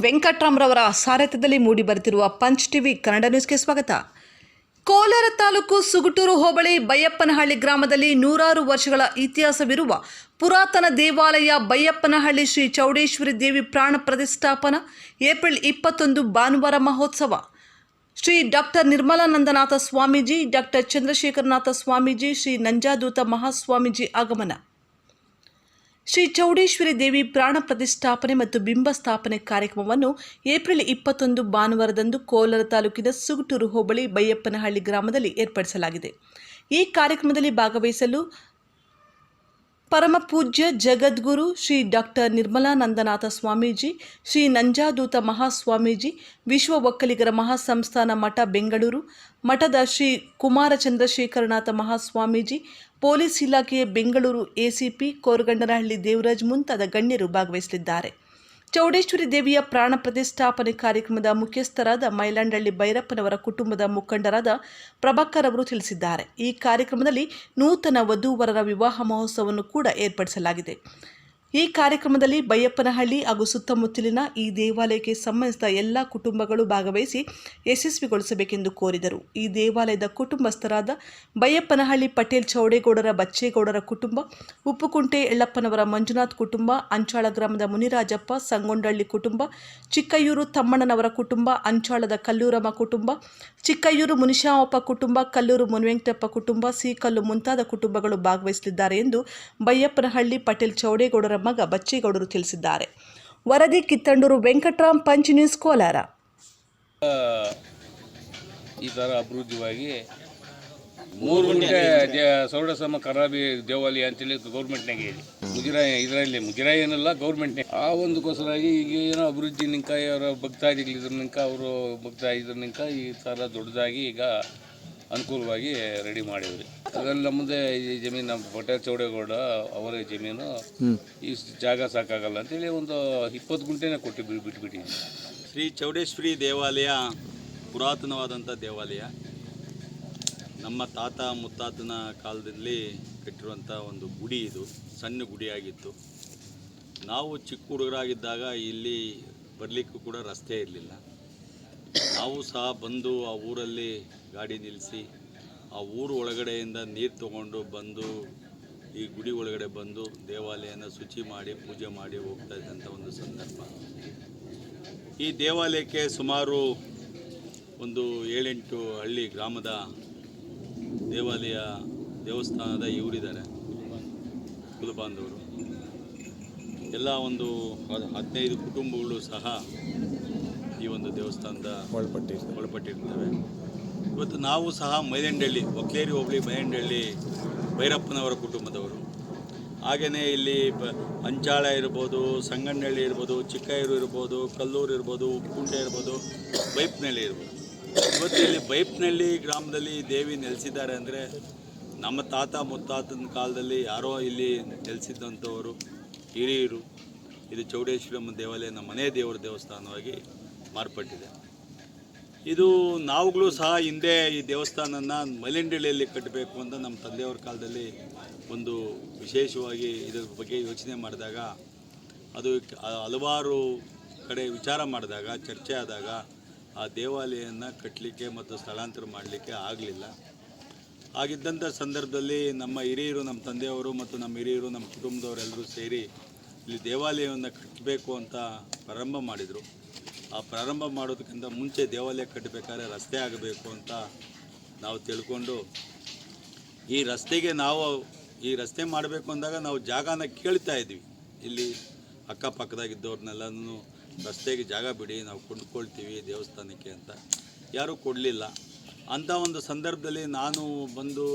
ವೆಂಕಟ್ರಾಮ್ರವರ ಸಾರಥ್ಯದಲ್ಲಿ ಮೂಡಿ ಬರುತ್ತಿರುವ punch TV Kannada ನ್ಯೂಸ್ಗೆ ಸ್ವಾಗತ. ಕೋಲಾರ ತಾಲೂಕು ಸುಗುಟೂರು ಹೋಬಳಿ ಬೈಯಪ್ಪನಹಳ್ಳಿ ಗ್ರಾಮದಲ್ಲಿ ನೂರಾರು ವರ್ಷಗಳ ಇತಿಹಾಸವಿರುವ ಪುರಾತನ ದೇವಾಲಯ ಬೈಯಪ್ಪನಹಳ್ಳಿ ಶ್ರೀ ಚೌಡೇಶ್ವರಿ ದೇವಿ ಪ್ರಾಣ ಪ್ರತಿಷ್ಠಾಪನಾ ಏಪ್ರಿಲ್ ಇಪ್ಪತ್ತೊಂದು ಭಾನುವಾರ ಮಹೋತ್ಸವ. ಶ್ರೀ ಡಾಕ್ಟರ್ ನಿರ್ಮಲಾನಂದನಾಥ ಸ್ವಾಮೀಜಿ, ಡಾಕ್ಟರ್ ಚಂದ್ರಶೇಖರನಾಥ ಸ್ವಾಮೀಜಿ, ಶ್ರೀ ನಂಜಾದೂತ ಮಹಾಸ್ವಾಮೀಜಿ ಆಗಮನ. ಶ್ರೀ ಚೌಡೇಶ್ವರಿ ದೇವಿ ಪ್ರಾಣ ಪ್ರತಿಷ್ಠಾಪನೆ ಮತ್ತು ಬಿಂಬ ಸ್ಥಾಪನೆ ಕಾರ್ಯಕ್ರಮವನ್ನು ಏಪ್ರಿಲ್ ಇಪ್ಪತ್ತೊಂದು ಭಾನುವಾರದಂದು ಕೋಲಾರ ತಾಲೂಕಿನ ಸುಗುಟೂರು ಹೋಬಳಿ ಬೈಯಪ್ಪನಹಳ್ಳಿ ಗ್ರಾಮದಲ್ಲಿ ಏರ್ಪಡಿಸಲಾಗಿದೆ. ಈ ಕಾರ್ಯಕ್ರಮದಲ್ಲಿ ಭಾಗವಹಿಸಲು ಪರಮ ಪೂಜ್ಯ ಜಗದ್ಗುರು ಶ್ರೀ ಡಾಕ್ಟರ್ ನಿರ್ಮಲಾನಂದನಾಥ ಸ್ವಾಮೀಜಿ, ಶ್ರೀ ನಂಜಾದೂತ ಮಹಾಸ್ವಾಮೀಜಿ, ವಿಶ್ವ ಒಕ್ಕಲಿಗರ ಮಹಾಸಂಸ್ಥಾನ ಮಠ ಬೆಂಗಳೂರು, ಮಠದ ಶ್ರೀ ಕುಮಾರ ಚಂದ್ರಶೇಖರನಾಥ ಮಹಾಸ್ವಾಮೀಜಿ, ಪೊಲೀಸ್ ಇಲಾಖೆಯ ಬೆಂಗಳೂರು ಎಸಿಪಿ ಕೋರಗಂಡನಹಳ್ಳಿ ದೇವರಾಜ್ ಮುಂತಾದ ಗಣ್ಯರು ಭಾಗವಹಿಸಲಿದ್ದಾರೆ. ಚೌಡೇಶ್ವರಿ ದೇವಿಯ ಪ್ರಾಣ ಪ್ರತಿಷ್ಠಾಪನೆ ಕಾರ್ಯಕ್ರಮದ ಮುಖ್ಯಸ್ಥರಾದ ಮೈಲಾಂಡಳ್ಳಿ ಭೈರಪ್ಪನವರ ಕುಟುಂಬದ ಮುಖಂಡರಾದ ಪ್ರಭಾಕರ್ ಅವರು ತಿಳಿಸಿದ್ದಾರೆ. ಈ ಕಾರ್ಯಕ್ರಮದಲ್ಲಿ ನೂತನ ವಧುವರರ ವಿವಾಹ ಮಹೋತ್ಸವವನ್ನು ಕೂಡ ಏರ್ಪಡಿಸಲಾಗಿದೆ. ಈ ಕಾರ್ಯಕ್ರಮದಲ್ಲಿ ಬೈಯಪ್ಪನಹಳ್ಳಿ ಹಾಗೂ ಸುತ್ತಮುತ್ತಲಿನ ಈ ದೇವಾಲಯಕ್ಕೆ ಸಂಬಂಧಿಸಿದ ಎಲ್ಲ ಕುಟುಂಬಗಳು ಭಾಗವಹಿಸಿ ಯಶಸ್ವಿಗೊಳಿಸಬೇಕೆಂದು ಕೋರಿದರು. ಈ ದೇವಾಲಯದ ಕುಟುಂಬಸ್ಥರಾದ ಬೈಯಪ್ಪನಹಳ್ಳಿ ಪಟೇಲ್ ಚೌಡೇಗೌಡರ ಬಚ್ಚೇಗೌಡರ ಕುಟುಂಬ, ಉಪ್ಪುಕುಂಟೆ ಎಳ್ಳಪ್ಪನವರ ಮಂಜುನಾಥ್ ಕುಟುಂಬ, ಅಂಚಾಳ ಗ್ರಾಮದ ಮುನಿರಾಜಪ್ಪ ಸಂಗೊಂಡಳ್ಳಿ ಕುಟುಂಬ, ಚಿಕ್ಕಯ್ಯೂರು ತಮ್ಮಣ್ಣನವರ ಕುಟುಂಬ, ಅಂಚಾಳದ ಕಲ್ಲೂರಮ್ಮ ಕುಟುಂಬ, ಚಿಕ್ಕಯ್ಯೂರು ಮುನಿಶಾಮಪ್ಪ ಕುಟುಂಬ, ಕಲ್ಲೂರು ಮುನಿವೆಂಕಟಪ್ಪ ಕುಟುಂಬ, ಸೀಕಲ್ಲು ಮುಂತಾದ ಕುಟುಂಬಗಳು ಭಾಗವಹಿಸಲಿದ್ದಾರೆ ಎಂದು ಬೈಯಪ್ಪನಹಳ್ಳಿ ಪಟೇಲ್ ಚೌಡೇಗೌಡರ ಮಗ ಬಚ್ಚೇಗೌಡರು ತಿಳಿಸಿದ್ದಾರೆ. ವರದಿ ಕಿತ್ತಂಡೂರು ವೆಂಕಟರಾಮ್ ಪಂಚ್ ನ್ಯೂಸ್ ಕೋಲಾರ. ಈ ಥರ ಅಭಿವೃದ್ಧಿವಾಗಿ ಮೂರು ಗುಂಟೆ ದೇ ಸೌಡಸಮ ಕರಾಬಿ ದೇವಾಲಯ ಅಂತೇಳಿ ಗೌರ್ಮೆಂಟ್ನಾಗೆ ಹೇಳಿ ಮುಜರಾಯಿ ಇದರಲ್ಲಿ ಮುಜರಾಯಿ ಏನಲ್ಲ, ಗೌರ್ಮೆಂಟ್ನೇ. ಆ ಒಂದಕ್ಕೋಸ್ಕರಾಗಿ ಈಗ ಏನೋ ಅಭಿವೃದ್ಧಿ ನಿಂಕ ಅವರ ಭಕ್ತಾದಿಗಳಿದ್ರ ನಿಂಕ, ಅವರು ಭಕ್ತ ಇದ್ರ ಈ ಥರ ದೊಡ್ಡದಾಗಿ ಈಗ ಅನುಕೂಲವಾಗಿ ರೆಡಿ ಮಾಡಿವ್ರಿ ಅದೆಲ್ಲ ಮುಂದೆ ಈ ಜಮೀನು ನಮ್ಮ ಪಟೇಲ್ ಚೌಡೇಗೌಡ ಅವರ ಜಮೀನು. ಈ ಜಾಗ ಸಾಕಾಗಲ್ಲ ಅಂತೇಳಿ ಒಂದು ಇಪ್ಪತ್ತು ಗುಂಟೆನೇ ಕೊಟ್ಟು ಬಿಟ್ಟು ಶ್ರೀ ಚೌಡೇಶ್ವರಿ ದೇವಾಲಯ ಪುರಾತನವಾದಂಥ ದೇವಾಲಯ. ನಮ್ಮ ತಾತ ಮುತ್ತಾತನ ಕಾಲದಲ್ಲಿ ಕಟ್ಟಿರುವಂಥ ಒಂದು ಗುಡಿ ಇದು ಸಣ್ಣ ಗುಡಿಯಾಗಿತ್ತು. ನಾವು ಚಿಕ್ಕ ಹುಡುಗರಾಗಿದ್ದಾಗ ಇಲ್ಲಿ ಬರಲಿಕ್ಕೂ ಕೂಡ ರಸ್ತೆ ಇರಲಿಲ್ಲ. ನಾವು ಸಹ ಬಂದು ಆ ಊರಲ್ಲಿ ಗಾಡಿ ನಿಲ್ಲಿಸಿ ಆ ಊರು ಒಳಗಡೆಯಿಂದ ನೀರು ತಗೊಂಡು ಬಂದು ಈ ಗುಡಿ ಒಳಗಡೆ ಬಂದು ದೇವಾಲಯನ ಶುಚಿ ಮಾಡಿ ಪೂಜೆ ಮಾಡಿ ಹೋಗ್ತಾ ಇದ್ದಂಥ ಒಂದು ಸಂದರ್ಭ. ಈ ದೇವಾಲಯಕ್ಕೆ ಸುಮಾರು ಒಂದು ಏಳೆಂಟು ಹಳ್ಳಿ ಗ್ರಾಮದ ದೇವಾಲಯ ದೇವಸ್ಥಾನದ ಇವರಿದ್ದಾರೆ. ಕುಲಬಾಂಧವರು ಎಲ್ಲ ಒಂದು ಹದ್- ಹದಿನೈದು ಕುಟುಂಬಗಳು ಸಹ ಈ ಒಂದು ದೇವಸ್ಥಾನದ ಒಳಪಟ್ಟಿ ಒಳಪಟ್ಟಿರ್ತವೆ. ಇವತ್ತು ನಾವು ಸಹ ಮೈದಂಡಳ್ಳಿ ಒಕ್ಲೇರಿ ಹೋಬಳಿ ಮೈದಂಡಳ್ಳಿ ಭೈರಪ್ಪನವರ ಕುಟುಂಬದವರು. ಹಾಗೆಯೇ ಇಲ್ಲಿ ಅಂಚಾಳ ಇರ್ಬೋದು ಸಂಗಣ್ಣಹಳ್ಳಿ ಇರ್ಬೋದು ಚಿಕ್ಕಯ್ಯೂರು ಇರ್ಬೋದು, ಕಲ್ಲೂರು ಇರ್ಬೋದು, ಉಪ್ಪುಂಟೆ ಇರ್ಬೋದು ಬೈಪ್ನಳ್ಳಿ ಇರ್ಬೋದು. ಇವತ್ತು ಇಲ್ಲಿ ಬೈಪ್ನಳ್ಳಿ ಗ್ರಾಮದಲ್ಲಿ ದೇವಿ ನೆಲೆಸಿದ್ದಾರೆ ಅಂದರೆ ನಮ್ಮ ತಾತ ಮುತ್ತಾತನ ಕಾಲದಲ್ಲಿ ಯಾರೋ ಇಲ್ಲಿ ನೆಲೆಸಿದ್ದಂಥವರು ಹಿರಿಯರು. ಇದು ಚೌಡೇಶ್ವರಮ್ಮ ದೇವಾಲಯ ನಮ್ಮ ಮನೆ ದೇವರ ದೇವಸ್ಥಾನವಾಗಿ ಮಾರ್ಪಟ್ಟಿದೆ. ಇದು ನಾವುಗಳು ಸಹ ಹಿಂದೆ ಈ ದೇವಸ್ಥಾನನ ಮೈಲಂಡಳ್ಳಿಯಲ್ಲಿ ಕಟ್ಟಬೇಕು ಅಂತ ನಮ್ಮ ತಂದೆಯವ್ರ ಕಾಲದಲ್ಲಿ ಒಂದು ವಿಶೇಷವಾಗಿ ಇದರ ಬಗ್ಗೆ ಯೋಚನೆ ಮಾಡಿದಾಗ, ಅದು ಹಲವಾರು ಕಡೆ ವಿಚಾರ ಮಾಡಿದಾಗ, ಚರ್ಚೆ ಆದಾಗ ಆ ದೇವಾಲಯನ ಕಟ್ಟಲಿಕ್ಕೆ ಮತ್ತು ಸ್ಥಳಾಂತರ ಮಾಡಲಿಕ್ಕೆ ಆಗಲಿಲ್ಲ. ಆಗಿದ್ದಂಥ ಸಂದರ್ಭದಲ್ಲಿ ನಮ್ಮ ಹಿರಿಯರು, ನಮ್ಮ ತಂದೆಯವರು ಮತ್ತು ನಮ್ಮ ಹಿರಿಯರು, ನಮ್ಮ ಕುಟುಂಬದವರೆಲ್ಲರೂ ಸೇರಿ ಇಲ್ಲಿ ದೇವಾಲಯವನ್ನು ಕಟ್ಟಬೇಕು ಅಂತ ಪ್ರಾರಂಭ ಮಾಡಿದರು. ಪ್ರಾರಂಭ ಮಾಡೋದಕ್ಕಿಂತ ಮುಂಚೆ ದೇವಾಲಯ ಕಟ್ಟಬೇಕಾದ್ರೆ ರಸ್ತೆ ಆಗಬೇಕು ಅಂತ ನಾವು ತಿಳ್ಕೊಂಡು ಈ ರಸ್ತೆಗೆ ನಾವು ಈ ರಸ್ತೆ ಮಾಡಬೇಕು ಅಂದಾಗ ನಾವು ಜಾಗನ ಕೇಳ್ತಾ ಇದ್ವಿ. ಇಲ್ಲಿ ಅಕ್ಕಪಕ್ಕದಾಗಿದ್ದವ್ರನ್ನೆಲ್ಲನೂ ರಸ್ತೆಗೆ ಜಾಗ ಬಿಡಿ, ನಾವು ಕೊಂಡ್ಕೊಳ್ತೀವಿ ದೇವಸ್ಥಾನಕ್ಕೆ ಅಂತ. ಯಾರೂ ಕೊಡಲಿಲ್ಲ. ಅಂಥ ಒಂದು ಸಂದರ್ಭದಲ್ಲಿ ನಾನು ಬಂದು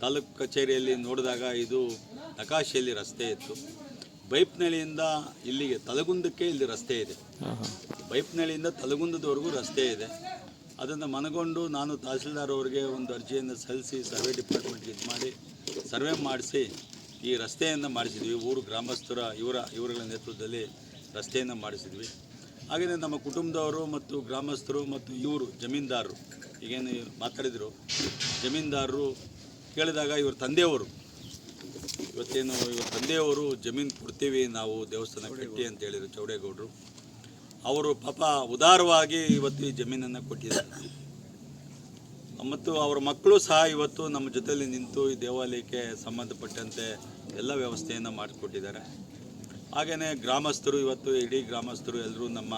ತಾಲೂಕು ಕಚೇರಿಯಲ್ಲಿ ನೋಡಿದಾಗ ಇದು ನಕಾಶೆಯಲ್ಲಿ ರಸ್ತೆ ಇತ್ತು. ಬೈಪ್ನಳ್ಳಿಯಿಂದ ಇಲ್ಲಿಗೆ ತಲಗುಂದಕ್ಕೆ ಇಲ್ಲಿ ರಸ್ತೆ ಇದೆ. ಬೈಪ್ನಳ್ಳಿಯಿಂದ ತಲಗುಂದದವರೆಗೂ ರಸ್ತೆ ಇದೆ. ಅದನ್ನು ಮನಗೊಂಡು ನಾನು ತಹಸೀಲ್ದಾರ್ ಅವರಿಗೆ ಒಂದು ಅರ್ಜಿಯನ್ನು ಸಲ್ಲಿಸಿ ಸರ್ವೆ ಡಿಪಾರ್ಟ್ಮೆಂಟ್ಗೆ ಇದು ಮಾಡಿ, ಸರ್ವೆ ಮಾಡಿಸಿ ಈ ರಸ್ತೆಯನ್ನು ಮಾಡಿಸಿದ್ವಿ. ಊರು ಗ್ರಾಮಸ್ಥರ, ಇವರ, ಇವರುಗಳ ನೇತೃತ್ವದಲ್ಲಿ ರಸ್ತೆಯನ್ನು ಮಾಡಿಸಿದ್ವಿ. ಹಾಗೆಯೇ ನಮ್ಮ ಕುಟುಂಬದವರು ಮತ್ತು ಗ್ರಾಮಸ್ಥರು ಮತ್ತು ಇವರು ಜಮೀನ್ದಾರರು, ಈಗೇನು ಮಾತಾಡಿದರು, ಜಮೀನ್ದಾರರು ಕೇಳಿದಾಗ ಇವ್ರ ತಂದೆಯವರು, ಇವತ್ತೇನು ಇವ್ರ ತಂದೆಯವರು ಜಮೀನು ಕೊಡ್ತೀವಿ, ನಾವು ದೇವಸ್ಥಾನ ಕಟ್ಟಿ ಅಂತ ಹೇಳಿದರು, ಚೌಡೇಗೌಡರು. ಅವರು ಪಾಪ ಉದಾರವಾಗಿ ಇವತ್ತು ಈ ಜಮೀನನ್ನು ಕೊಟ್ಟಿದ್ದಾರೆ. ಮತ್ತು ಅವರ ಮಕ್ಕಳು ಸಹ ಇವತ್ತು ನಮ್ಮ ಜೊತೆಯಲ್ಲಿ ನಿಂತು ಈ ದೇವಾಲಯಕ್ಕೆ ಸಂಬಂಧಪಟ್ಟಂತೆ ಎಲ್ಲ ವ್ಯವಸ್ಥೆಯನ್ನು ಮಾಡಿಕೊಟ್ಟಿದ್ದಾರೆ. ಹಾಗೆಯೇ ಗ್ರಾಮಸ್ಥರು ಇವತ್ತು ಇಡೀ ಗ್ರಾಮಸ್ಥರು ಎಲ್ಲರೂ ನಮ್ಮ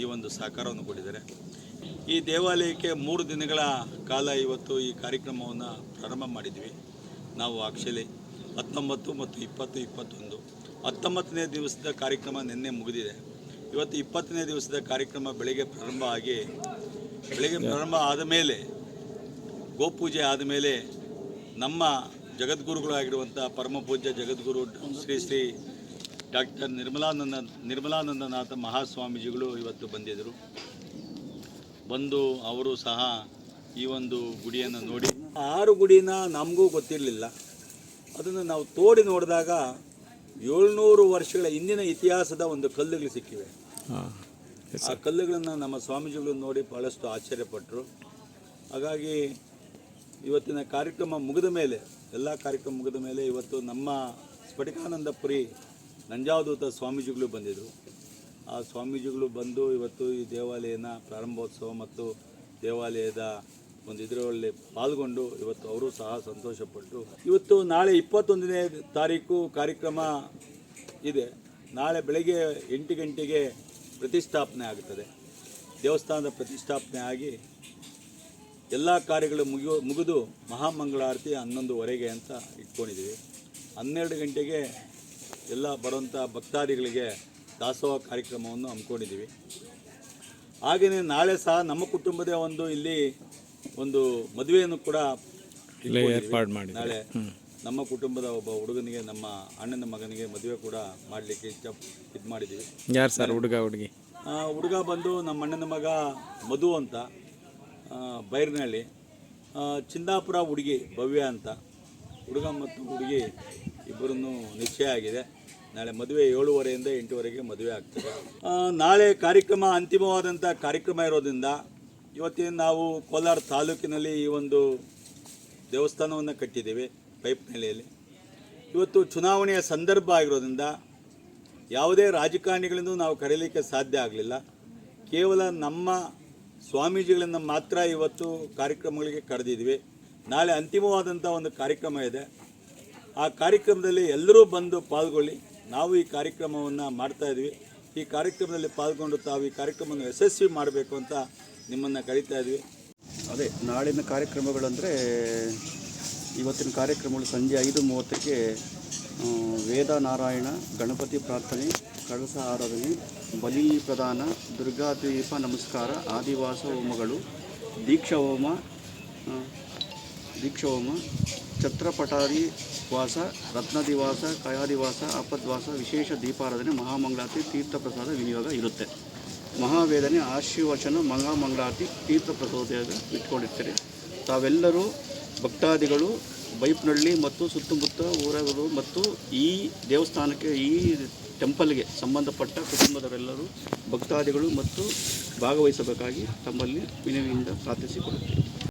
ಈ ಒಂದು ಸಹಕಾರವನ್ನು ಕೊಟ್ಟಿದ್ದಾರೆ. ಈ ದೇವಾಲಯಕ್ಕೆ ಮೂರು ದಿನಗಳ ಕಾಲ ಇವತ್ತು ಈ ಕಾರ್ಯಕ್ರಮವನ್ನು ಪ್ರಾರಂಭ ಮಾಡಿದ್ವಿ. ನಾವು ಆಕ್ಚುಲಿ ಹತ್ತೊಂಬತ್ತು ಮತ್ತು ಇಪ್ಪತ್ತು, ಇಪ್ಪತ್ತೊಂದು ಹತ್ತೊಂಬತ್ತನೇ ದಿವಸದ ಕಾರ್ಯಕ್ರಮ ನಿನ್ನೆ ಮುಗಿದಿದೆ. ಇವತ್ತು ಇಪ್ಪತ್ತನೇ ದಿವಸದ ಕಾರ್ಯಕ್ರಮ ಬೆಳಿಗ್ಗೆ ಪ್ರಾರಂಭ ಆಗಿ ಬೆಳಿಗ್ಗೆ ಪ್ರಾರಂಭ ಆದ ಮೇಲೆ ಗೋಪೂಜೆ ಆದ ಮೇಲೆ ನಮ್ಮ ಜಗದ್ಗುರುಗಳಾಗಿರುವಂಥ ಪರಮ ಪೂಜ್ಯ ಜಗದ್ಗುರು ಶ್ರೀ ಶ್ರೀ ಡಾಕ್ಟರ್ ನಿರ್ಮಲಾನಂದ ನಿರ್ಮಲಾನಂದನಾಥ ಮಹಾಸ್ವಾಮೀಜಿಗಳು ಇವತ್ತು ಬಂದಿದ್ದರು. ಬಂದು ಅವರು ಸಹ ಈ ಒಂದು ಗುಡಿಯನ್ನು ನೋಡಿ. ಆರು ಗುಡಿನ ನಮಗೂ ಗೊತ್ತಿರಲಿಲ್ಲ. ಅದನ್ನು ನಾವು ತೋಡಿ ನೋಡಿದಾಗ ಏಳ್ನೂರು ವರ್ಷಗಳ ಹಿಂದಿನ ಇತಿಹಾಸದ ಒಂದು ಕಲ್ಲುಗಳು ಸಿಕ್ಕಿವೆ. ಆ ಕಲ್ಲುಗಳನ್ನು ನಮ್ಮ ಸ್ವಾಮೀಜಿಗಳು ನೋಡಿ ಭಾಳಷ್ಟು ಆಶ್ಚರ್ಯಪಟ್ಟರು ಹಾಗಾಗಿ ಇವತ್ತಿನ ಕಾರ್ಯಕ್ರಮ ಮುಗಿದ ಮೇಲೆ, ಎಲ್ಲ ಕಾರ್ಯಕ್ರಮ ಮುಗಿದ ಮೇಲೆ ಇವತ್ತು ನಮ್ಮ ಸ್ಫಟಿಕಾನಂದಪುರಿ ನಂಜಾವಧೂತ ಸ್ವಾಮೀಜಿಗಳು ಬಂದಿದ್ದರು ಆ ಸ್ವಾಮೀಜಿಗಳು ಬಂದು ಇವತ್ತು ಈ ದೇವಾಲಯನ ಪ್ರಾರಂಭೋತ್ಸವ ಮತ್ತು ದೇವಾಲಯದ ಒಂದು ಇದರಲ್ಲಿ ಪಾಲ್ಗೊಂಡು ಇವತ್ತು ಅವರು ಸಹ ಸಂತೋಷಪಟ್ಟು ಇವತ್ತು ನಾಳೆ ಇಪ್ಪತ್ತೊಂದನೇ ತಾರೀಕು ಕಾರ್ಯಕ್ರಮ ಇದೆ. ನಾಳೆ ಬೆಳಗ್ಗೆ ಎಂಟು ಗಂಟೆಗೆ ಪ್ರತಿಷ್ಠಾಪನೆ ಆಗುತ್ತದೆ. ದೇವಸ್ಥಾನದ ಪ್ರತಿಷ್ಠಾಪನೆ ಆಗಿ ಎಲ್ಲ ಕಾರ್ಯಗಳು ಮುಗಿಯೋ ಮುಗಿದು ಮಹಾಮಂಗಳಾರತಿ ಹನ್ನೊಂದುವರೆಗೆ ಅಂತ ಇಟ್ಕೊಂಡಿದ್ದೀವಿ. ಹನ್ನೆರಡು ಗಂಟೆಗೆ ಎಲ್ಲ ಬರುವಂಥ ಭಕ್ತಾದಿಗಳಿಗೆ ದಾಸೋಹ ಕಾರ್ಯಕ್ರಮವನ್ನು ಹಮ್ಮಿಕೊಂಡಿದ್ದೀವಿ. ಹಾಗೆಯೇ ನಾಳೆ ಸಹ ನಮ್ಮ ಕುಟುಂಬದ ಒಂದು ಇಲ್ಲಿ ಒಂದು ಮದುವೆಯನ್ನು ಕೂಡ ಏರ್ಪಾಡು ಮಾಡಿ ನಾಳೆ ನಮ್ಮ ಕುಟುಂಬದ ಒಬ್ಬ ಹುಡುಗನಿಗೆ ನಮ್ಮ ಅಣ್ಣನ ಮಗನಿಗೆ ಮದುವೆ ಕೂಡ ಮಾಡಲಿಕ್ಕೆ ಇಷ್ಟ ಇದು ಮಾಡಿದ್ದೀವಿ ಯಾರು ಸರ್ ಹುಡುಗ ಹುಡುಗಿ? ಹುಡುಗ ಬಂದು ನಮ್ಮ ಅಣ್ಣನ ಮಗ ಮಧು ಅಂತ ಬೈರ್ನಹಳ್ಳಿ ಚಿಂದಾಪುರ ಹುಡುಗಿ ಭವ್ಯ ಅಂತ. ಹುಡುಗ ಮತ್ತು ಹುಡುಗಿ ಇಬ್ಬರನ್ನು ನಿಶ್ಚಯ ಆಗಿದೆ. ನಾಳೆ ಮದುವೆ ಏಳುವರೆಯಿಂದ ಎಂಟುವರೆಗೆ ಮದುವೆ ಆಗ್ತದೆ. ನಾಳೆ ಕಾರ್ಯಕ್ರಮ ಅಂತಿಮವಾದಂಥ ಕಾರ್ಯಕ್ರಮ ಇರೋದ್ರಿಂದ ಇವತ್ತಿನ ನಾವು ಕೋಲಾರ ತಾಲೂಕಿನಲ್ಲಿ ಈ ಒಂದು ದೇವಸ್ಥಾನವನ್ನು ಕಟ್ಟಿದ್ದೇವೆ. ಪೈಪ್ನಳ್ಳಿಯಲ್ಲಿ ಇವತ್ತು ಚುನಾವಣೆಯ ಸಂದರ್ಭ ಆಗಿರೋದ್ರಿಂದ ಯಾವುದೇ ರಾಜಕಾರಣಿಗಳಿಂದ ನಾವು ಕರೀಲಿಕ್ಕೆ ಸಾಧ್ಯ ಆಗಲಿಲ್ಲ. ಕೇವಲ ನಮ್ಮ ಸ್ವಾಮೀಜಿಗಳನ್ನು ಮಾತ್ರ ಇವತ್ತು ಕಾರ್ಯಕ್ರಮಗಳಿಗೆ ಕರೆದಿದ್ವಿ. ನಾಳೆ ಅಂತಿಮವಾದಂಥ ಒಂದು ಕಾರ್ಯಕ್ರಮ ಇದೆ. ಆ ಕಾರ್ಯಕ್ರಮದಲ್ಲಿ ಎಲ್ಲರೂ ಬಂದು ಪಾಲ್ಗೊಳ್ಳಿ. ನಾವು ಈ ಕಾರ್ಯಕ್ರಮವನ್ನು ಮಾಡ್ತಾ ಇದ್ವಿ. ಈ ಕಾರ್ಯಕ್ರಮದಲ್ಲಿ ಪಾಲ್ಗೊಂಡು ತಾವು ಈ ಕಾರ್ಯಕ್ರಮವನ್ನು ಯಶಸ್ವಿ ಮಾಡಬೇಕು ಅಂತ ನಿಮ್ಮನ್ನು ಕರೀತಾ ಇದ್ವಿ. ಅದೇ, ನಾಳಿನ ಕಾರ್ಯಕ್ರಮಗಳಂದರೆ ಇವತ್ತಿನ ಕಾರ್ಯಕ್ರಮಗಳು ಸಂಜೆ ಐದು ಮೂವತ್ತಕ್ಕೆ ವೇದ ನಾರಾಯಣ ಗಣಪತಿ ಪ್ರಾರ್ಥನೆ ಕಳಸ ಆರಾಧನೆ ಬಲಿ ಪ್ರದಾನ ದುರ್ಗಾದೀಪ ನಮಸ್ಕಾರ ಆದಿವಾಸ ಹೋಮಗಳು ದೀಕ್ಷಾ ಹೋಮ ಆ, ದೀಕ್ಷಾ ಹೋಮ ಛತ್ರಪಟಾರಿ ವಾಸ ರತ್ನದಿವಾಸ ಕಯಾದಿವಾಸ ಅಪದ್ವಾಸ ವಿಶೇಷ ದೀಪಾರಾಧನೆ ಮಹಾಮಂಗಳಾರತಿ ತೀರ್ಥಪ್ರಸಾದ ವಿನಿಯೋಗ ಇರುತ್ತೆ. ಮಹಾವೇದನೆ ಆಶೀರ್ವಚನ ಮಹಾಮಂಗಳಾರತಿ ತೀರ್ಥಪ್ರಸಾದ ಇಟ್ಕೊಂಡಿರ್ತಾರೆ. ತಾವೆಲ್ಲರೂ ಭಕ್ತಾದಿಗಳು ಬೈಪ್ನಳ್ಳಿ ಮತ್ತು ಸುತ್ತಮುತ್ತ ಊರವರು ಮತ್ತು ಈ ದೇವಸ್ಥಾನಕ್ಕೆ, ಈ ಟೆಂಪಲ್ಗೆ ಸಂಬಂಧಪಟ್ಟ ಕುಟುಂಬದವರೆಲ್ಲರೂ ಭಕ್ತಾದಿಗಳು ಮತ್ತು ಭಾಗವಹಿಸಬೇಕಾಗಿ ತಮ್ಮಲ್ಲಿ ವಿನವಿಯಿಂದ ಪ್ರಾರ್ಥಿಸಿಕೊಳ್ಳುತ್ತೇವೆ.